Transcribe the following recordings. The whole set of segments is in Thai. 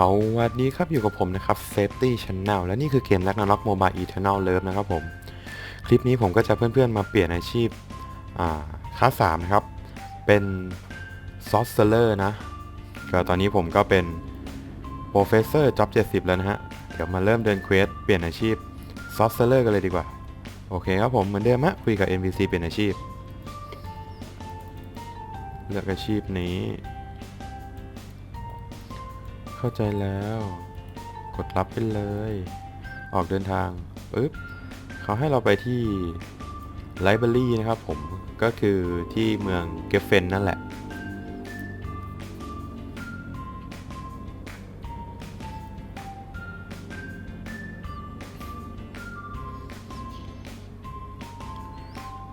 สวัสดีครับอยู่กับผมนะครับ Safety Channel และนี่คือเกม Ragnarok Mobile Eternal Love นะครับผม คลิปนี้ผมก็จะเพื่อนๆมาเปลี่ยนอาชีพอ่าค่า3นะครับ เป็น Sorcerer นะก็ตอนนี้ผมก็เป็น Professor Job 70 แล้วนะฮะ เดี๋ยวมาเริ่มเดินเควสเปลี่ยนอาชีพ Sorcerer กันเลยดีกว่า โอเคครับผมเหมือนเดิมฮะคุยกับ NPC เปลี่ยนอาชีพ เลือกอาชีพนี้ เข้าใจแล้ว กดรับไปเลย ออกเดินทางปึ๊บเขาให้เราไปที่ไลบรารีนะครับผมก็คือที่เมืองเกฟเฟนนั่นแหละ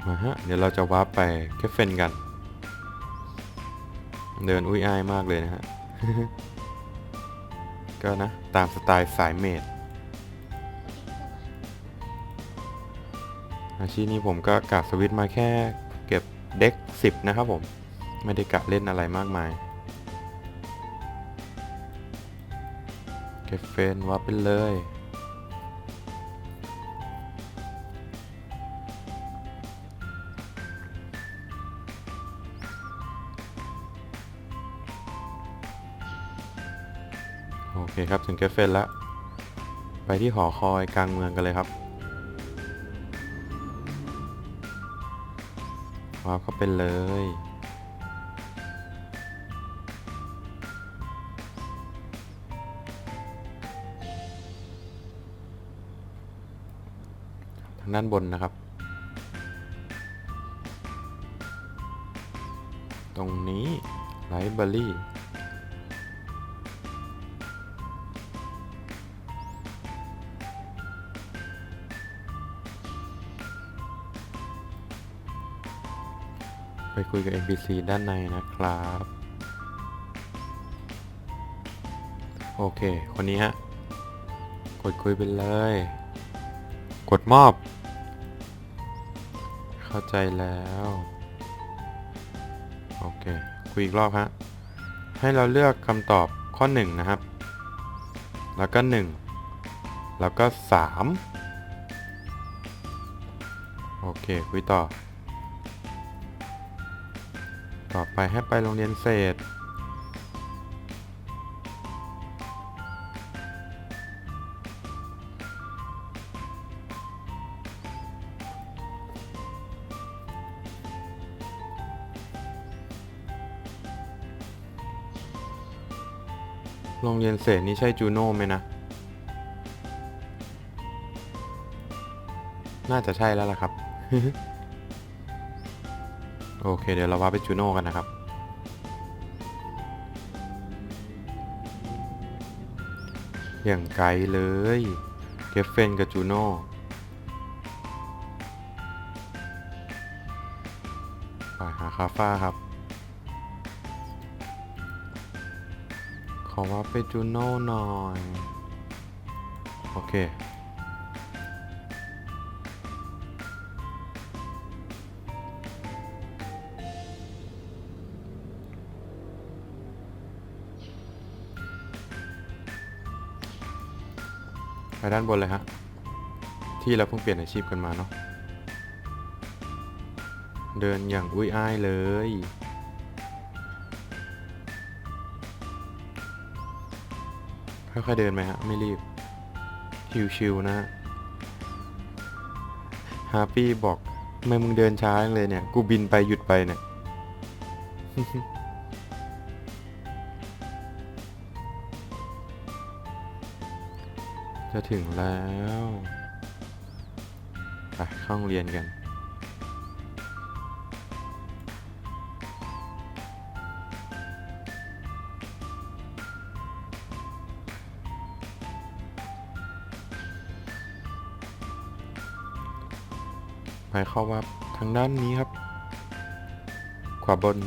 มาฮะ เดี๋ยวเราจะวาร์ปไปเกฟเฟนกัน เดินอุ้ยอ้ายมากเลยนะฮะ ก็นะ ตามสไตล์สายเมดอาชีพนี้ผมก็กะสวิตมาแค่เก็บเด็ก 10 นะครับผม ไม่ได้กะเล่นอะไรมากมาย เก็บเฟนวับไปเลย เคครับถึงเกฟเฟนแล้ว ไปที่หอคอยกลางเมืองกันเลยครับว้าวเข้าไปเลย ทางด้านบนนะครับ ตรงนี้ไลบรารี ไปคุยกับ NPC ด้านในนะครับ โอเค คนนี้ฮะ กดคุยไปเลย กดมอบ เข้าใจแล้ว โอเค คุยอีกรอบฮะ ให้เราเลือกคำตอบข้อ 1 นะครับ แล้วก็ 1 แล้วก็ 3 โอเค คุยต่อ ต่อไปให้ไปโรงเรียนเศษ โรงเรียนเศษนี่ใช่จูโน่ไหมนะ น่าจะใช่แล้วล่ะครับ โอเค เดี๋ยวเราว่าไปจูโน่กันนะครับ อย่างไกลเลยเกฟเฟนกับจูโน่ไปหาคาฟ้าครับ ขอว่าไปจูโน่หน่อย โอเค ไปด้านบนเลยฮะ ที่เราเพิ่งเปลี่ยนอาชีพกันมาเนาะ เดินอย่างอุ้ยอ้ายเลย ค่อยๆเดินไหมฮะ ไม่รีบ ชิวๆนะฮะฮาปี้บอกทำไมมึงเดินช้าจังเลยเนี่ย กูบินไปหยุดไปเนี่ย จะถึงแล้วไปเข้าโรงเรียนกัน ไปเข้าวับทางด้านนี้ครับ ขวาบน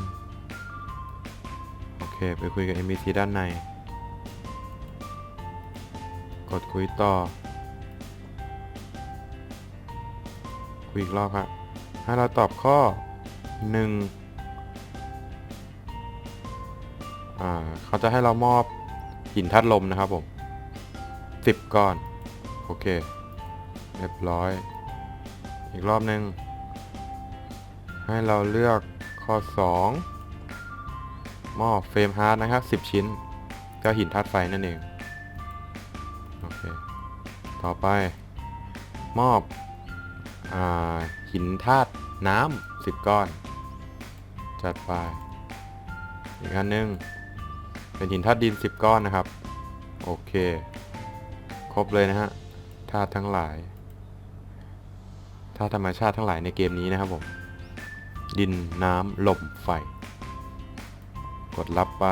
โอเค ไปคุยกับ NPC ด้านใน กดคุยต่อ คุยอีกรอบครับให้เราตอบข้อ 1 อ่าเขาจะให้เรามอบหินธาตุลมนะครับผมสิบก้อน โอเค เรียบร้อย อีกรอบหนึ่งให้เราเลือกข้อ2หม้อเฟรมฮาร์ดนะครับ 10 ชิ้น ก็หินธาตุไฟนั่นเอง ต่อไป มอบอหินธาตุน้ำ10ก้อน จัดไป อีกอันหนึ่งเป็นหินธาตุดิน 10 ก้อนนะครับ โอเค ครบเลยนะฮะธาตุทั้งหลายธาตุธรรมชาติทั้งหลายในเกมนี้นะครับผม ดินน้ำลมไฟ กดรับไป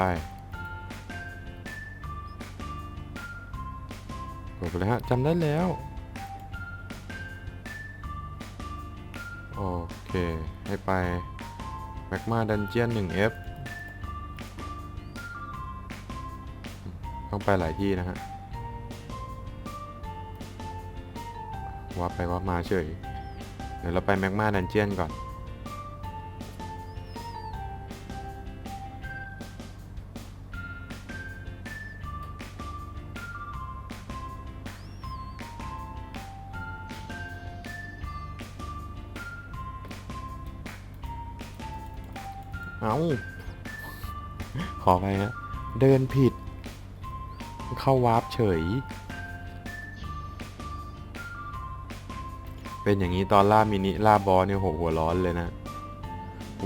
กดไปเลยฮะจำได้แล้ว โอเค ให้ไปแมกมาดันเจียน 1F ต้องไปหลายที่นะฮะวับไปวับมาเฉย เดี๋ยวเราไปแมกมาดันเจียนก่อน ขอไปนะเดินผิด เข้าวาร์ปเฉย เป็นอย่างนี้ตอนล่ามินิล่าบอสเนี่ยโหหัวร้อนเลยนะ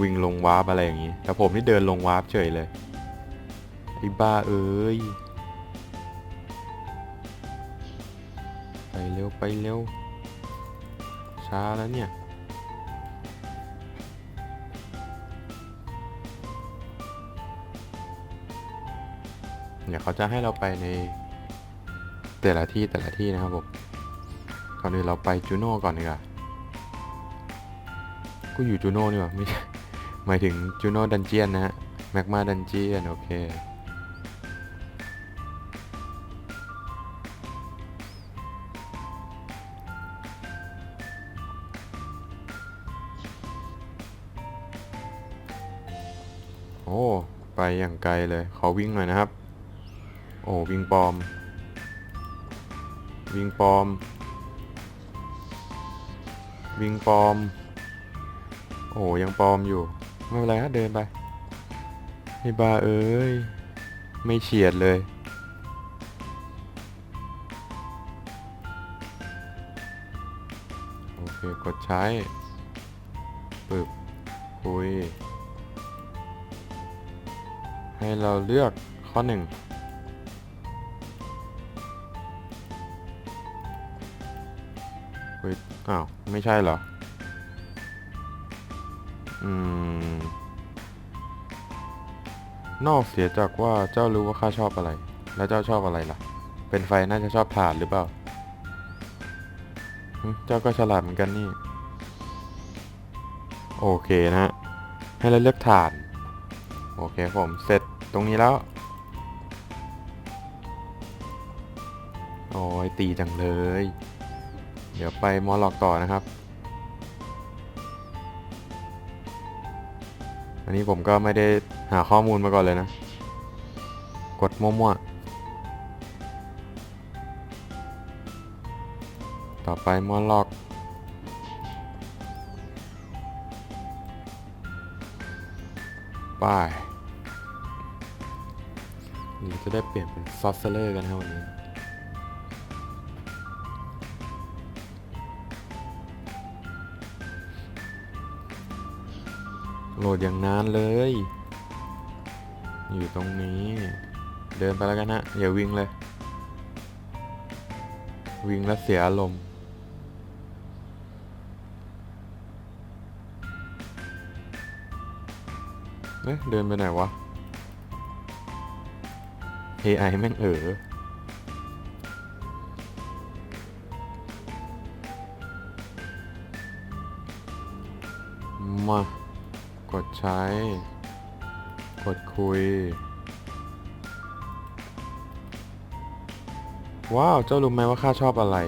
วิ่งลงวาร์ปอะไรอย่างนี้ แต่ผมนี่เดินลงวาร์ปเฉยเลยไอ้บ้าเอ้ย ไปเร็วไปเร็ว ช้าแล้วเนี่ย เขาจะให้เราไปในแต่ละที่แต่ละที่นะครับผมก่อนอื่นเราไปจูโน่ก่อนดีกว่ากูอยู่จูโน่นี่หว่าไม่ใช่หมายถึงจูโน่ดันเจียนนะฮะแมกมาดันเจียนโอเคโอ้ ไปอย่างไกลเลย ขอวิ่งหน่อยนะครับ อ้วิ่งปลอม วิ่งปลอม วิ่งปลอม โอ้ยังปลอมอยู่ ไม่เป็นไรฮะเดินไปไอ้บาเอ้ย ไม่เฉียดเลย โอเค กดใช้ปึบคุย ให้เราเลือกข้อหนึ่ง อ้าว ไม่ใช่เหรอ อืม นอกเสียจากว่าเจ้ารู้ว่าข้าชอบอะไร แล้วเจ้าชอบอะไรล่ะ เป็นไฟน่าจะชอบถ่านหรือเปล่า เจ้าก็ฉลาดเหมือนกันนี่ โอเคนะฮะ ให้เราเลือกถ่าน โอเคผม เสร็จตรงนี้แล้ว โอ้ยตีจังเลย เดี๋ยวไปมอลล็อกต่อนะครับ อันนี้ผมก็ไม่ได้หาข้อมูลมาก่อนเลยนะ กดมั่วๆ ต่อไปมอลล็อกป้ายนี่จะได้เปลี่ยนเป็นซอสเซอร์กันนะวันนี้ ดอย่างนานเลย อยู่ตรงนี้ เดินไปแล้วกันฮะ อย่าวิ่งเลย วิ่งแล้วเสียอารมณ์เอ๊ะเดินไปไหนวะ AI แม่งเออมา กดใช้ กดคุย ว้าว เจ้ารู้ไหมว่าข้าชอบอะไร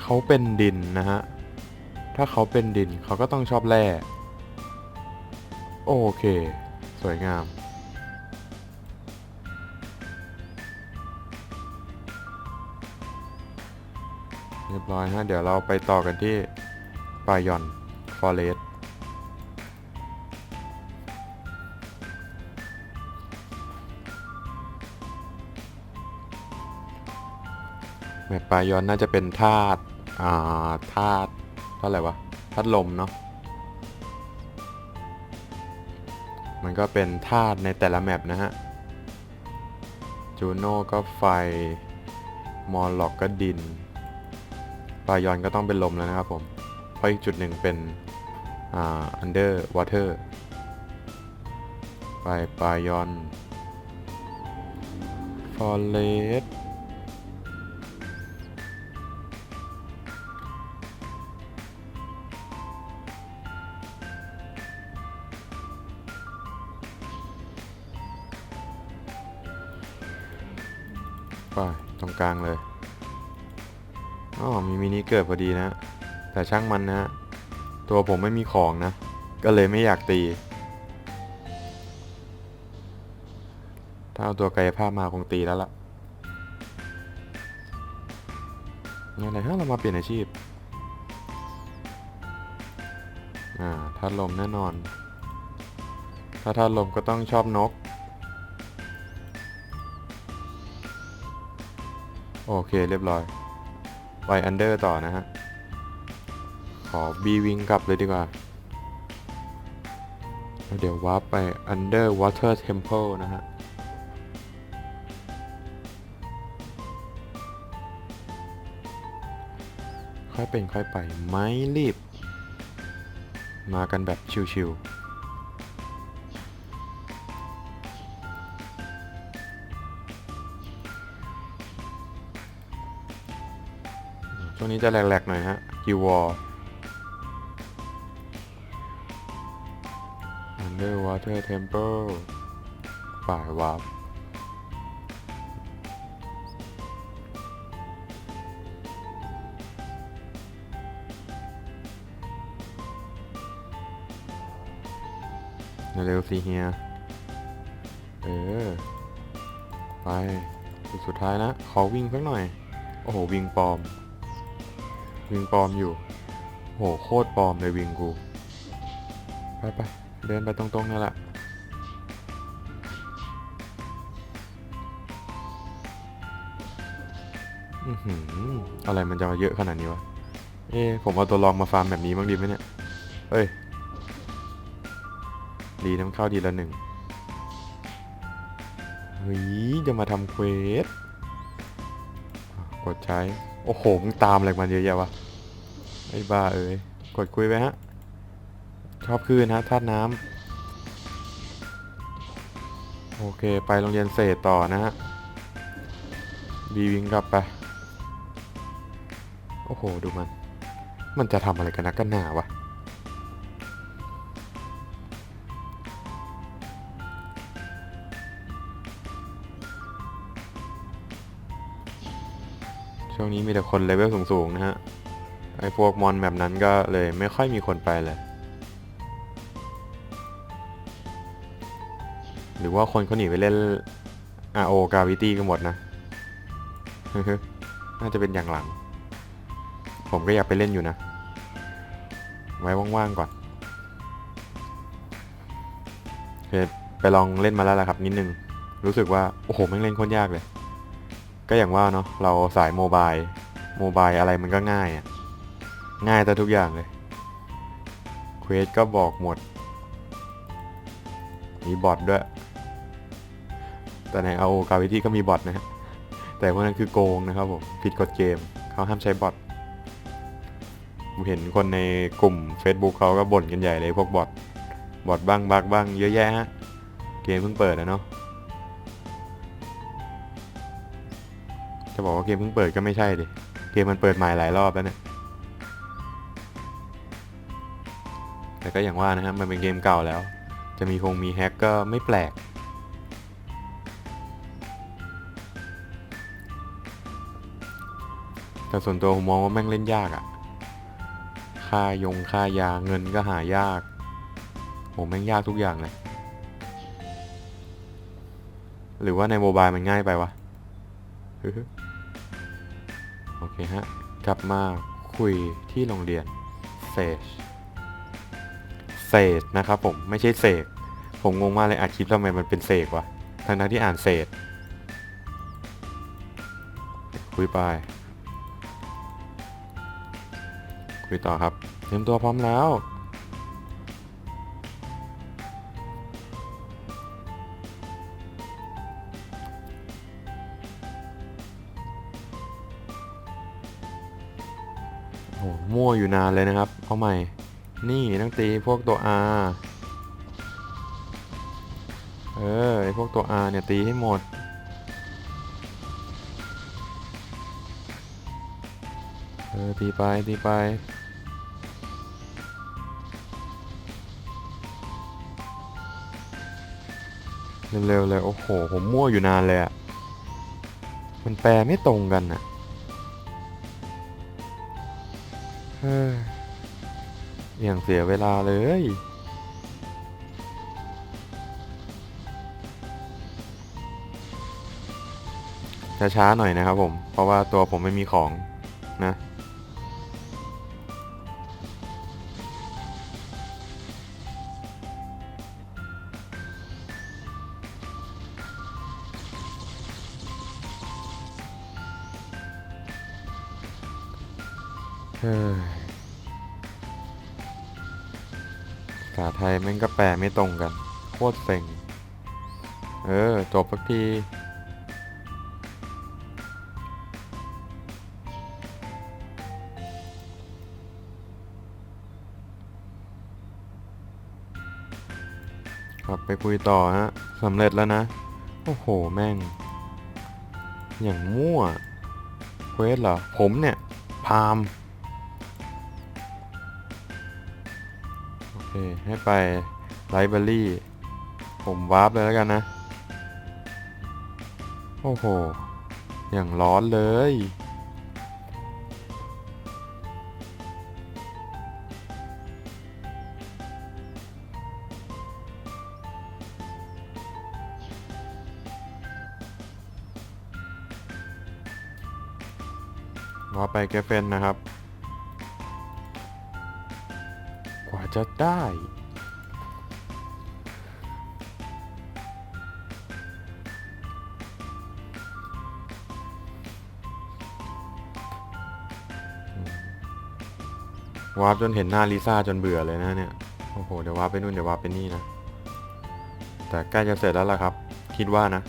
เขาเป็นดินนะฮะ ถ้าเขาเป็นดินเขาก็ต้องชอบแร่ โอเค สวยงามเรียบร้อยฮะ เดี๋ยวเราไปต่อกันที่ปายอน ฟอเรสต์ แมปปายอนน่าจะเป็นธาตุอ่าธาตุเท่าไหร่วะธาตุลมเนาะมันก็เป็นธาตุในแต่ละแมปนะฮะ จูโน่ก็ไฟ มอลล็อกก็ดิน ปายอนก็ต้องเป็นลมแล้วนะครับผม เพราะอีกจุดหนึ่งเป็นอ่าอันเดอร์วอเตอร์ไปปายอน ฟอเรสไกลางเลยอ๋อมีมินิเกิดพอดีนะ แต่ช่างมันนะ ตัวผมไม่มีของนะ ก็เลยไม่อยากตี ถ้าเอาตัวกายภาพมาคงตีแล้วล่ะอะไรฮะเรามาเปลี่ยนอาชีพ อ่าถ้าลมแน่นอน ถ้าถ้าลมก็ต้องชอบนก โอเคเรียบร้อยไปอันเดอร์ต่อนะฮะ ขอบีวิงกลับเลยดีกว่า เดี๋ยววาร์ปไป Underwater Temple นะฮะ ค่อยเป็นค่อยไปไม่รีบ มากันแบบชิวๆ ช่วนี้จะแหลกๆหน่อยฮะกิววอ Underwater Temple ฝ่ายวาร์ปเร็วสิเฮีย เออ ไปจุดสุดท้ายนะ ขอวิ่งสักหน่อย โอ้โห วิ่งปลอม วิ่งปลอมอยู่ โหโคตรปลอมเลยวิ่งกู ไปไปเดินไปตรงๆนั่นแหละอือหืออะไรมันจะมาเยอะขนาดนี้วะ เอ๊ะผมเอาตัวลองมาฟาร์มแบบนี้บ้างดีไหมเนี่ย เอ้ย ดีน้ำข้าวดีละหนึ่ง เฮ้ย จะมาทำเควส กดใช้ โอ้โหมึงตามอะไรมาเยอะแยะวะไอ้บ้าเอ้ยกดคุยไปฮะ ชอบคลื่นฮะธาตุน้ำโอเคไปโรงเรียนเศษต่อนะฮะบีวิงกลับไป โอ้โห ดูมัน มันจะทำอะไรกันนะกกันหนาวะ ช่วงนี้มีแต่คนเลเวลสูงๆนะฮะ ไอพวกมอนแบบนั้นก็เลยไม่ค่อยมีคนไปเลย หรือว่าคนเขาหนีไปเล่น RO Gravity กันหมดนะ น่าจะเป็นอย่างหลัง ผมก็อยากไปเล่นอยู่นะ ไว้ว่างๆก่อนเคไปลองเล่นมาแล้วละครับนิดนึง รู้สึกว่า โอ้โหแม่งเล่นโคตรยากเลย ก็อย่างว่าเนาะเราสายโมบายโมบายอะไรมันก็ง่ายอะง่ายแต่ทุกอย่างเลยเควสก็บอกหมด มีบอทด้วย แต่ใน AO Gravity ก็มีบอทนะฮะ แต่พวกนั้นคือโกงนะครับผม ผิดกฎเกม เขาห้ามใช้บอทผมเห็นคนในกลุ่ม Facebook เขาก็บ่นกันใหญ่เลยพวกบอท บอทบ้างบักบ้างเยอะแยะฮะ เกมเพิ่งเปิดนะเนาะ จะบอกว่าเกมเพิ่งเปิดก็ไม่ใช่ดิ เกมมันเปิดใหม่หลายรอบแล้วเนี่ย แต่ก็อย่างว่านะฮะมันเป็นเกมเก่าแล้ว จะมีคงมีแฮกก็ไม่แปลก แต่ส่วนตัวผมมองว่าแม่งเล่นยากอะค่ายงค่ายาเงินก็หายากโหแม่งยากทุกอย่างเลย หรือว่าในโมบายมันง่ายไปวะ โอเคฮะ กลับมาคุยที่โรงเรียนเซจเซจนะครับผมไม่ใช่เสกผมงงมากเลยอัดคลิปทำไมมันเป็นเสกวะทั้งนั้นที่อ่านเศษ คุยไป คุยต่อครับ เตรียมตัวพร้อมแล้ว มั่วอยู่นานเลยนะครับ เอาใหม่ นี่ต้องตีพวกตัว R เออไอพวกตัว R เนี่ยตีให้หมด เออ ตีไปตีไปเร็วๆเลย โอ้โห ผมมั่วอยู่นานเลยอะมันแปลไม่ตรงกันอะ อย่างเสียเวลาเลย ช้าๆหน่อยนะครับผม เพราะว่าตัวผมไม่มีของนะ ยแม่งก็แปลไม่ตรงกัน โคตรเซ็ง เออ จบสักทีครับไปคุยต่อฮะสำเร็จแล้วนะ โอ้โห แม่ง อย่างมั่วเควสเหรอ ผมเนี่ย พาม เคให้ไปไลบรารีผมวาร์ปเลยแล้วกันนะ โอ้โห อย่างร้อนเลยรอไปแกเฟนนะครับ จะได้ วาร์ปจนเห็นหน้าลิซ่าจนเบื่อเลยนะเนี่ย โอ้โห เดี๋ยววาร์ปไปนู่นเดี๋ยววาร์ปไปนี่นะ แต่ใกล้จะเสร็จแล้วล่ะครับ คิดว่านะ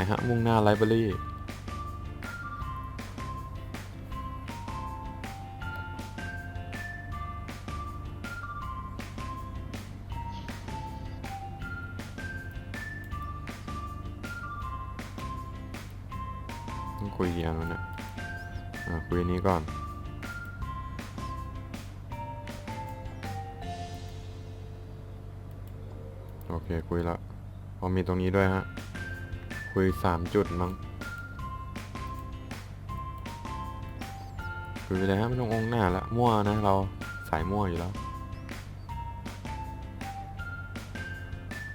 ไปฮะ มุ่งหน้าไลบรารีต้องคุยกี่อันะเนี่ยอ่าคุยนนี้ก่อนโอเคคุยละพอมีตรงนี้ด้วยฮะ คุยสามจุดมั้งคุยไปเลยฮะไม่ต้ององหน้าละมั่วนะเราสายมั่วอยู่แล้ว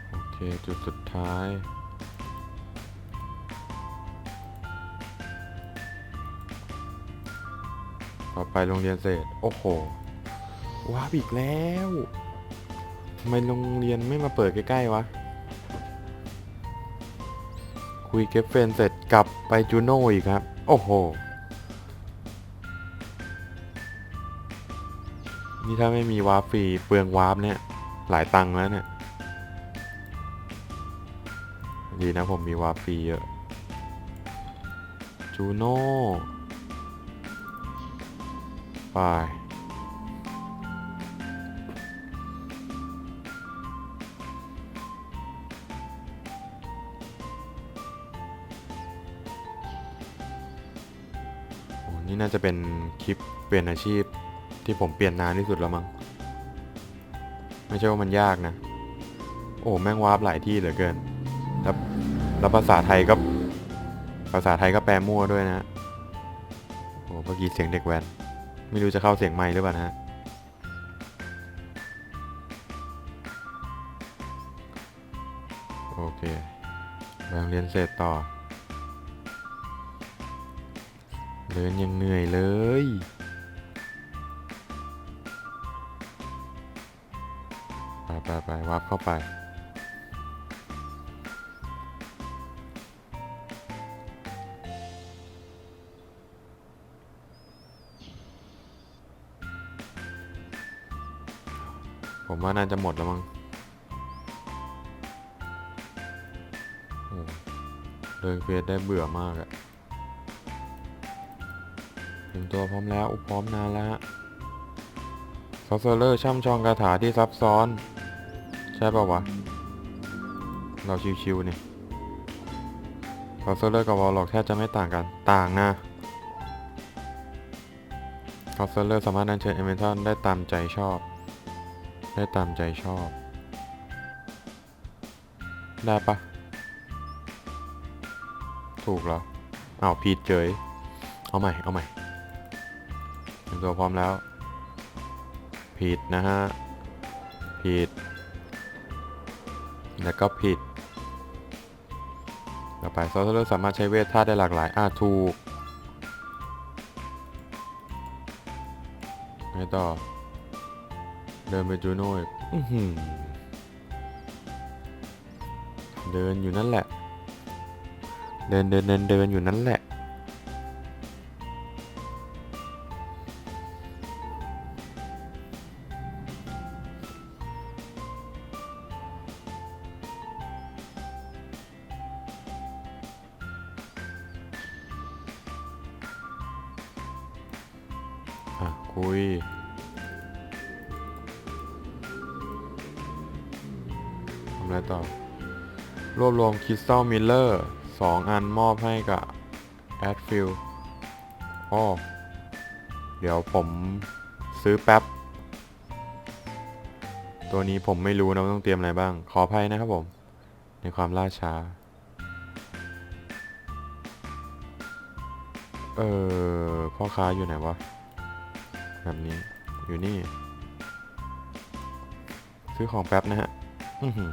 โอเค จุดสุดท้ายต่อไปโรงเรียนเศษ โอ้โห ว้าบอีกแล้ว ทำไมโรงเรียนไม่มาเปิดใกล้ ๆ วะ คุยเก็บเฟนเสร็จกลับไปจูโน่อีกครับ โอ้โห นี่ถ้าไม่มีวาร์ปฟรีเปลืองวาร์ปเนี่ย หลายตังค์แล้วเนี่ย ดีนะผมมีวาร์ปฟรีเยอะจูโน่ไป นี่น่าจะเป็นคลิปเปลี่ยนอาชีพที่ผมเปลี่ยนนานที่สุดแล้วมั้ง ไม่ใช่ว่ามันยากนะ โอ้แม่งวาร์ปหลายที่เหลือเกิน แล้วแล้วภาษาไทยก็ ภาษาไทยก็แปลมั่วด้วยนะ โอ้เมื่อกี้เสียงเด็กแว้นไม่รู้จะเข้าเสียงไมค์หรือเปล่านะฮะโอเคแบงเรียนเสร็จต่อ เดินยังเหนื่อยเลย ไปไปไปวับเข้าไป ผมว่าน่าจะหมดแล้วมั้งเดินเควสได้เบื่อมากอะ ถึงตัวพร้อมแล้วอุพร้อมนานแล้วซอฟเฟอร์ช่ำชองคาถาที่ซับซ้อน ใช่ป่าวะ เราชิวๆนี่ซอฟเฟอร์กับวอลล็อกแทบจะไม่ต่างกัน ต่างนะซอฟเฟอร์สามารถนันเชิญเอเมนทันได้ตามใจชอบ ได้ตามใจชอบ ได้ปะถูกเหรออ้าวผิดเจยเอาใหม่ เอาใหม่ มตัวพร้อมแล้ว ผิดนะฮะ ผิด แล้วก็ผิด ต่อไปโซลสามารถใช้เวทท่าได้หลากหลาย อ่าถูกไงต่อ เดินไปจูโน่อีกเดินอยู่นั่นแหละ เดินเดินเดินเดินอยู่นั่นแหละ คริสตัลมิลเลอร์สองอันมอบให้กับแอดฟิลอ๋อเดี๋ยวผมซื้อแป๊บ ตัวนี้ผมไม่รู้นะว่าต้องเตรียมอะไรบ้าง ขออภัยนะครับผม ในความล่าช้า เออพ่อค้าอยู่ไหนวะ แบบนี้ อยู่นี่ ซื้อของแป๊บนะฮะ อือหือ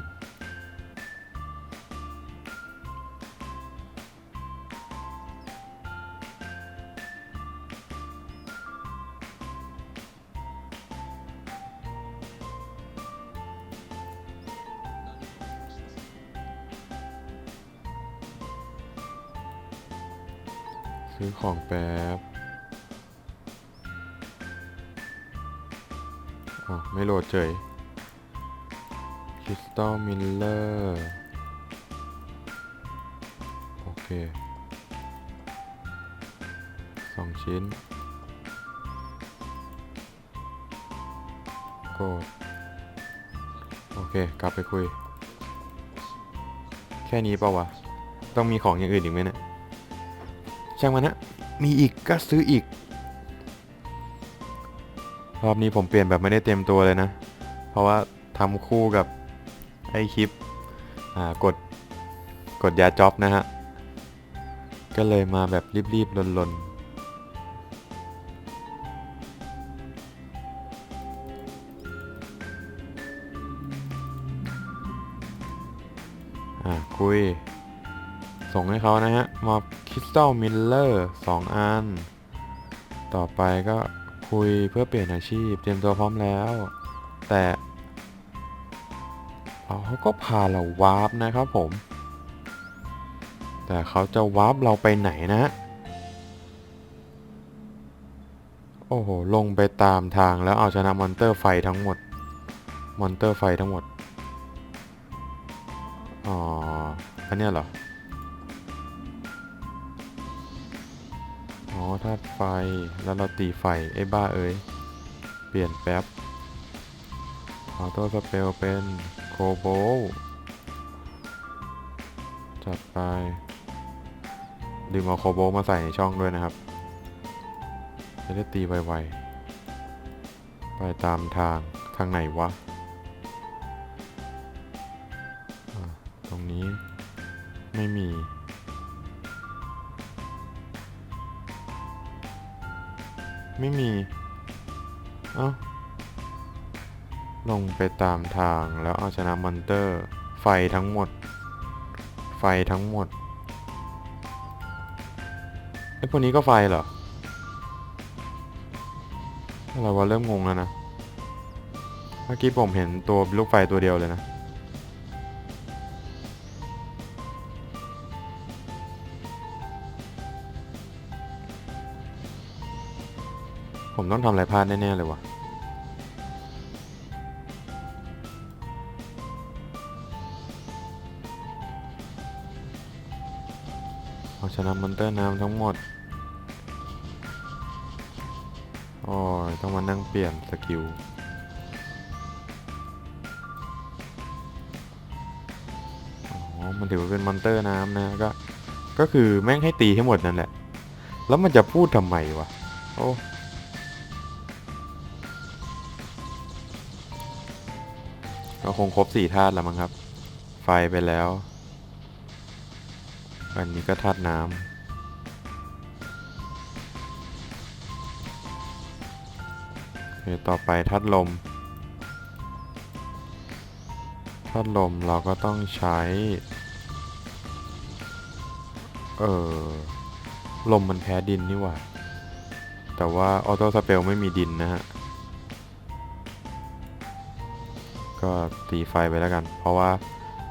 ของแป๊บอ๋อไม่โหลดเฉยคริสตัลมิลเลอร์โอเคสองชิ้นกดโอเค กลับไปคุย แค่นี้เปล่าวะ ต้องมีของอย่างอื่นอีกไหมเนี่ย ช่างมันฮะมีอีกก็ซื้ออีก รอบนี้ผมเปลี่ยนแบบไม่ได้เต็มตัวเลยนะ เพราะว่าทำคู่กับไอคลิปกดกดยาจ็อบนะฮะ ก็เลยมาแบบรีบๆลนๆอ่าคุย ส่งให้เขานะฮะมอบ คริสตัลมิลเลอร์สองอัน ต่อไปก็คุยเพื่อเปลี่ยนอาชีพ เตรียมตัวพร้อมแล้ว แต่เขาก็พาเราวาร์ปนะครับผม แต่เขาจะวาร์ปเราไปไหนนะ โอ้โห ลงไปตามทางแล้วเอาชนะมอนเตอร์ไฟทั้งหมด มอนเตอร์ไฟทั้งหมด อ๋อ อันเนี้ยเหรอ ธาตุไฟ แล้วเราตีไฟไอ้บ้าเอ้ย เปลี่ยนแป๊บ ออโต้สเปลเป็นโคโบลจัดไป ดึงเอาโคโบลมาใส่ในช่องด้วยนะครับ จะได้ตีไวๆ ไปตามทางทางไหนวะะตรงนี้ไม่มี ไม่มี เอ้า ลงไปตามทางแล้วเอาชนะมอนเตอร์ ไฟทั้งหมด ไฟทั้งหมด ไอ้พวกนี้ก็ไฟเหรออะไรวะเริ่มงงแล้วนะ เมื่อกี้ผมเห็นตัวลูกไฟตัวเดียวเลยนะ ผมต้องทำอะไรพลาดแน่ๆเลยวะเอาชนะมอนเตอร์น้ำทั้งหมด โอ้ย ต้องมานั่งเปลี่ยนสกิลอ๋อมันถือว่าเป็นมอนเตอร์น้ำนะก็ ก็คือแม่งให้ตีให้หมดนั่นแหละ แล้วมันจะพูดทำไมวะ โอ้ ก็คงครบสี่ธาตุแล้วมั้งครับ ไฟไปแล้ว อันนี้ก็ธาตุน้ำโอเคต่อไปธาตุลม ธาตุลมเราก็ต้องใช้ เออลมมันแพ้ดินนี่หว่า แต่ว่าออโต้สเปลไม่มีดินนะฮะ ก็ตีไฟไปแล้วกัน เพราะว่า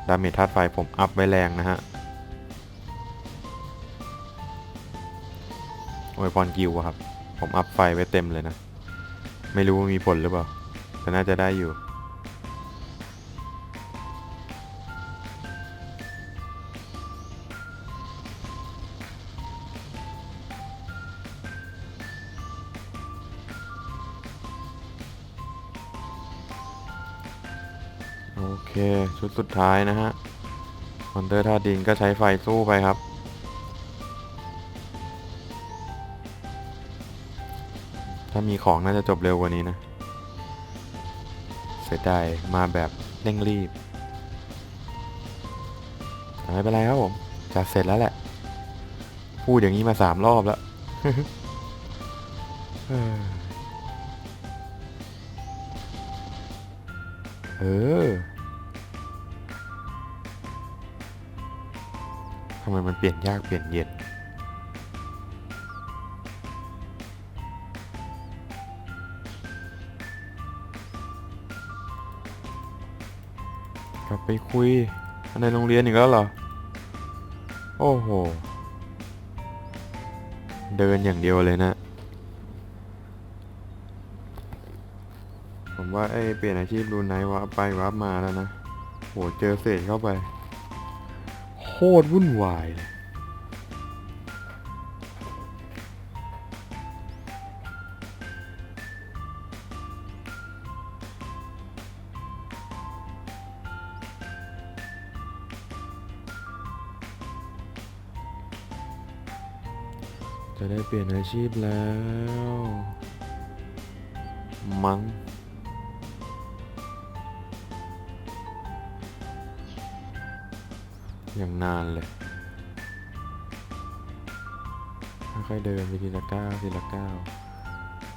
ดาเมจธาตุไฟผมอัพไว้แรงนะฮะโอ้ยพรกิวอะครับ ผมอัพไฟไว้เต็มเลยนะ ไม่รู้ว่ามีผลหรือเปล่าแต่น่าจะได้อยู่ เคชุดสุดท้ายนะฮะมอนเตอร์ธาตุดินก็ใช้ไฟสู้ไปครับ ถ้ามีของน่าจะจบเร็วกว่านี้นะ เสียดายมาแบบเร่งรีบไม่เป็นไรครับผมจะเสร็จแล้วแหละ พูดอย่างนี้มาสามรอบแล้วเออ ทำไมมันเปลี่ยนยากเปลี่ยนเย็น กลับไปคุยในโรงเรียนอีกแล้วเหรอ โอ้โห เดินอย่างเดียวเลยนะ ผมว่าไอ้เปลี่ยนอาชีพดูไนวาไปวาร์ปมาแล้วนะ โห เจอเศษเข้าไป ตรวุ่นวายเลยจะได้เปลี่ยนอาชีพแล้ว มั้ง อย่างนานเลยค่อยๆเดินไปทีละก้าวทีละก้าว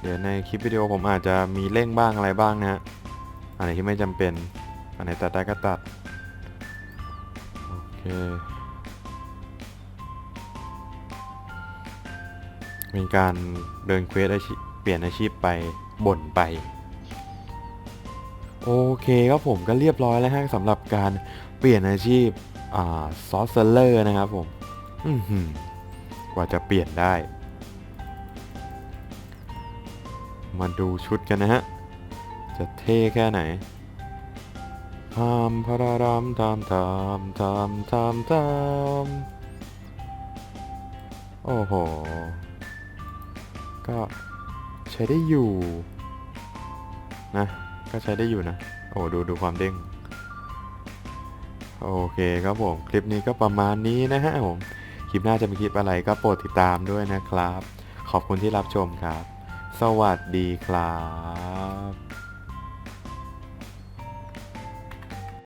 เดี๋ยวในคลิปวิดีโอผมอาจจะมีเร่งบ้างอะไรบ้างนะฮะอันไหนที่ไม่จำเป็น อันไหนตัดได้ก็ตัด โอเค เป็นการเดินเควสเปลี่ยนอาชีพไปบ่นไป โอเคครับผมก็เรียบร้อยแล้วฮะสำหรับการเปลี่ยนอาชีพ อ่าซอสเซเลอร์นะครับผมอือหือกว่าจะเปลี่ยนได้ มาดูชุดกันนะฮะ จะเท่แค่ไหนทำพระรามทำทำทำทำทำโอ้โห ก็ใช้ได้อยู่ นะ ก็ใช้ได้อยู่นะ โอ้ดูดูความเด้ง โอเคครับผม คลิปนี้ก็ประมาณนี้นะฮะผม คลิปหน้าจะมีคลิปอะไรก็โปรดติดตามด้วยนะครับ ขอบคุณที่รับชมครับ สวัสดีครับ